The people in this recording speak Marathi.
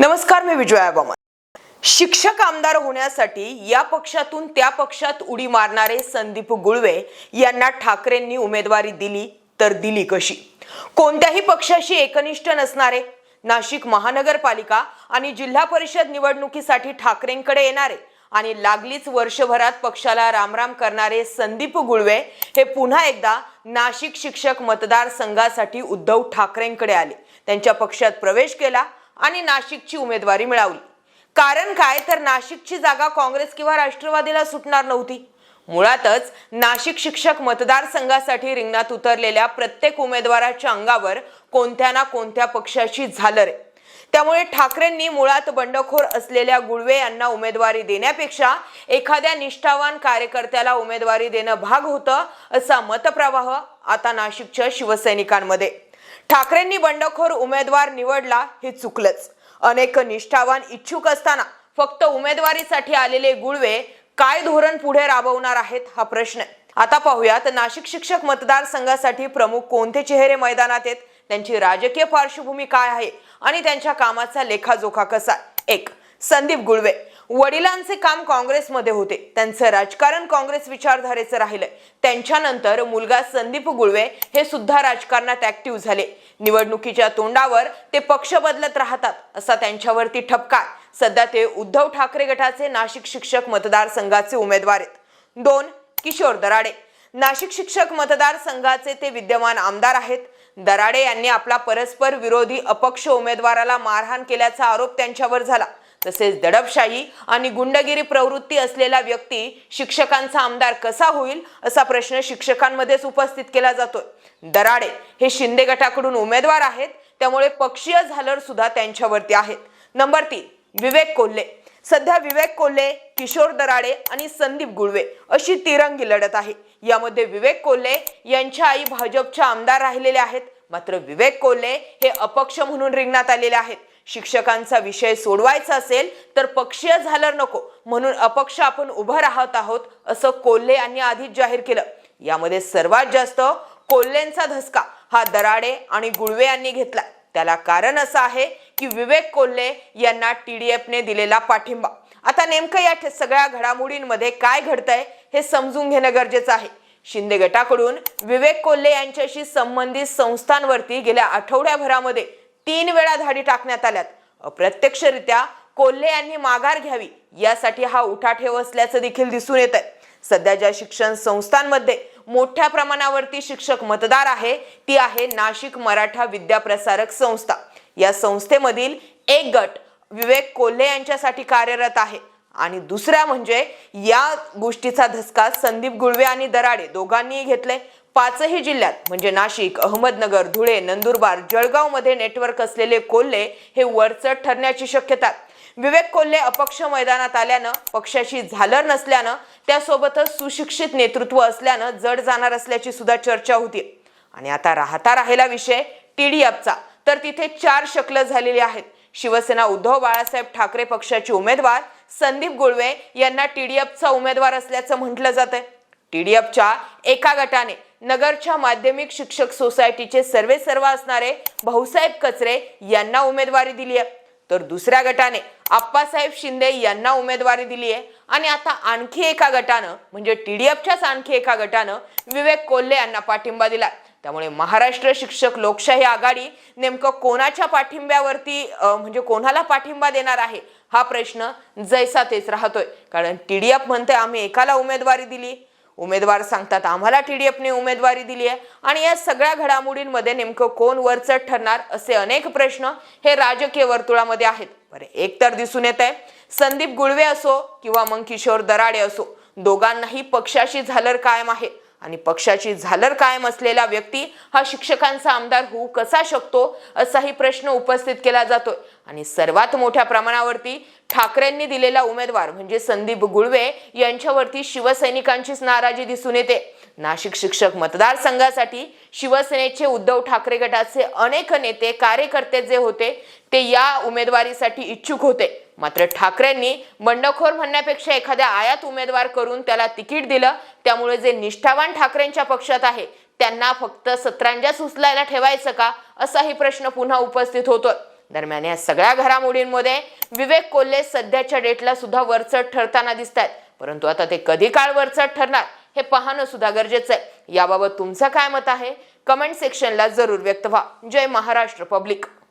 नमस्कार मी विजया बमन. शिक्षक आमदार होण्यासाठी या पक्षातून त्या पक्षात उडी मारणारे संदीप गुळवे यांना ठाकरेंनी उमेदवारी दिली तर दिली कशी? कोणत्याही पक्षाशी एकनिष्ठ नसणारे नाशिक महानगरपालिका आणि जिल्हा परिषद निवडणुकीसाठी ठाकरेंकडे येणारे आणि लागलीच वर्षभरात पक्षाला रामराम करणारे संदीप गुळवे हे पुन्हा एकदा नाशिक शिक्षक मतदारसंघासाठी उद्धव ठाकरेंकडे आले. त्यांच्या पक्षात प्रवेश केला आणि नाशिकची उमेदवारी मिळवली कारण काय? तर नाशिकची जागा काँग्रेस किंवा राष्ट्रवादीला सुटणार नव्हती. मुळातच नाशिक शिक्षक मतदारसंघासाठी रिंगणात उतरलेल्या प्रत्येक उमेदवाराच्या अंगावर कोणत्या ना कोणत्या पक्षाशी झालं आहे त्यामुळे ठाकरेंनी मुळात बंडखोर असलेल्या गुळवे यांना उमेदवारी देण्यापेक्षा एखाद्या निष्ठावान कार्यकर्त्याला उमेदवारी देणं भाग होतं असा मतप्रवाह आता नाशिकच्या शिवसैनिकांमध्ये. ठाकरेंनी बंडखोर उमेदवार निवडला हे चुकलंच. अनेक निष्ठावान इच्छुक असताना फक्त उमेदवारीसाठी आलेले गुळवे काय धोरण पुढे राबवणार आहेत हा प्रश्न आता पाहूयात नाशिक शिक्षक मतदारसंघासाठी प्रमुख कोणते चेहरे मैदानात आहेत? त्यांची राजकीय पार्श्वभूमी काय आहे? आणि त्यांच्या कामाचा लेखाजोखा कसा एक संदीप गुळवे. वडिलांचे काम काँग्रेसमध्ये होते. त्यांचं राजकारण काँग्रेस विचारधारेचं राहिलंय. त्यांच्यानंतर मुलगा संदीप गुळवे हे सुद्धा राजकारणात ऍक्टिव्ह झाले. निवडणुकीच्या तोंडावर ते पक्ष बदलत राहतात असा त्यांच्यावरती ठपका सध्या ते उद्धव ठाकरे गटाचे नाशिक शिक्षक मतदारसंघाचे उमेदवार आहेत. दोन किशोर दराडे. नाशिक शिक्षक मतदारसंघाचे ते विद्यमान आमदार आहेत. दराडे यांनी आपला परस्पर विरोधी अपक्ष उमेदवाराला मारहाण केल्याचा आरोप त्यांच्यावर झाला. तसेच दडपशाही आणि गुंडगिरी प्रवृत्ती असलेला व्यक्ती शिक्षकांचा आमदार कसा होईल असा प्रश्न शिक्षकांमध्येच उपस्थित केला जातोय. दराडे हे शिंदे गटाकडून उमेदवार आहेत त्यामुळे पक्षीय झालर सुद्धा त्यांच्यावरती आहेत. नंबर तीन विवेक कोल्हे. सध्या विवेक कोल्हे किशोर दराडे आणि संदीप गुळवे अशी तिरंगी लढत आहे. यामध्ये विवेक कोल्हे यांच्या आई भाजपच्या आमदार राहिलेले आहेत मात्र विवेक कोल्हे हे अपक्ष म्हणून रिंगणात आलेले आहेत. शिक्षकांचा विषय सोडवायचा असेल तर पक्षीय झालं नको. म्हणून अपक्ष आपण उभं राहत आहोत असं कोल्हे यांनी आधीच जाहीर केलं. यामध्ये सर्वात जास्त कोल्हेंचा धसका हा दराडे आणि गुळवे यांनी घेतला. त्याला कारण असं आहे की विवेक कोल्हे यांना टी डी एफने दिलेला पाठिंबा. आता नेमकं या सगळ्या घडामोडींमध्ये काय घडतंय हे समजून घेणं गरजेचं आहे. शिंदे गटाकडून विवेक कोल्हे यांच्याशी संबंधित संस्थांवरती गेल्या आठवड्याभरामध्ये तीन वेळा धाडी टाकण्यात आल्यात. अप्रत्यक्षरित्या कोल्हे यांनी माघार घ्यावी यासाठी हा उठाठेव असल्याचं देखील दिसून येत आहे सध्या ज्या शिक्षण संस्थांमध्ये मोठ्या प्रमाणावरती शिक्षक मतदार आहे ती आहे नाशिक मराठा विद्याप्रसारक संस्था. या संस्थेमधील एक गट विवेक कोल्हे यांच्यासाठी कार्यरत आहे. आणि दुसऱ्या म्हणजे या गोष्टीचा धसका संदीप गुळवे आणि दराडे दोघांनीही घेतले पाचही जिल्ह्यात म्हणजे नाशिक अहमदनगर धुळे नंदुरबार जळगावमध्ये नेटवर्क असलेले कोल्हे हे वरचढ ठरण्याची शक्यता विवेक कोल्हे अपक्ष मैदानात आल्यानं पक्षाशी झालर नसल्यानं त्यासोबतच सुशिक्षित नेतृत्व असल्यानं जड जाणार असल्याची सुद्धा चर्चा होती. आणि आता राहता राहिला विषय टीडीएफचा तर तिथे चार शकलं झालेली आहेत. शिवसेना उद्धव बाळासाहेब ठाकरे पक्षाचे उमेदवार संदीप गुळवे यांना टीडीएफचा उमेदवार असल्याचं म्हटलं जात आहे टीडीएफच्या एका गटाने नगरच्या माध्यमिक शिक्षक सोसायटीचे सर्वे सर्व असणारे भाऊसाहेब कचरे यांना उमेदवारी दिली आहे तर दुसऱ्या गटाने आप्पासाहेब शिंदे यांना उमेदवारी दिली आहे आणि आता आणखी एका गटानं म्हणजे टीडीएफच्याच आणखी एका गटानं विवेक कोल्हे यांना पाठिंबा दिला त्यामुळे महाराष्ट्र शिक्षक लोकशाही आघाडी नेमकं कोणाच्या पाठिंब्यावरती म्हणजे कोणाला पाठिंबा देणार आहे हा प्रश्न जैसा तेच राहतोय. कारण टीडीएफ म्हणते आम्ही एकाला उमेदवारी दिली. उमेदवार सांगतात. आम्हाला टीडीएफने उमेदवारी दिली आहे. आणि या सगळ्या घडामोडींमध्ये नेमकं कोण वरचढ ठरणार असे अनेक प्रश्न हे राजकीय वर्तुळामध्ये आहेत. बरे एक तर दिसून येत आहे संदीप गुळवे असो किंवा मग किशोर दराडे असो दोघांनाही पक्षाशी झालर कायम आहे. आणि पक्षाची झालर कायम असलेला व्यक्ती हा शिक्षकांचा आमदार होऊ कसा शकतो असाही प्रश्न उपस्थित केला जातोय. आणि सर्वात मोठ्या प्रमाणावरती ठाकरेंनी दिलेला उमेदवार म्हणजे संदीप गुळवे यांच्यावरती शिवसैनिकांचीच नाराजी दिसून येते. नाशिक शिक्षक मतदारसंघासाठी शिवसेनेचे उद्धव ठाकरे गटाचे अनेक नेते कार्यकर्ते जे होते ते या उमेदवारीसाठी इच्छुक होते. मात्र ठाकरेंनी बंडखोर म्हणण्यापेक्षा एखाद्या आयात उमेदवार करून त्याला तिकीट दिलं त्यामुळे जे निष्ठावान ठाकरेंच्या पक्षात आहे त्यांना फक्त सतरांजा सुचलायला ठेवायचं का असाही प्रश्न पुन्हा उपस्थित होतोय. दरम्यान या सगळ्या घडामोडींमध्ये विवेक कोल्हे सध्याच्या डेटला सुद्धा वरचढ ठरताना दिसत आहेत परंतु आता ते कधी काळ वरचढ ठरणार हे पाहणं सुद्धा गरजेचं आहे. याबाबत तुमचं काय मत आहे? कमेंट सेक्शनला जरूर व्यक्त व्हा. जय महाराष्ट्र पब्लिक.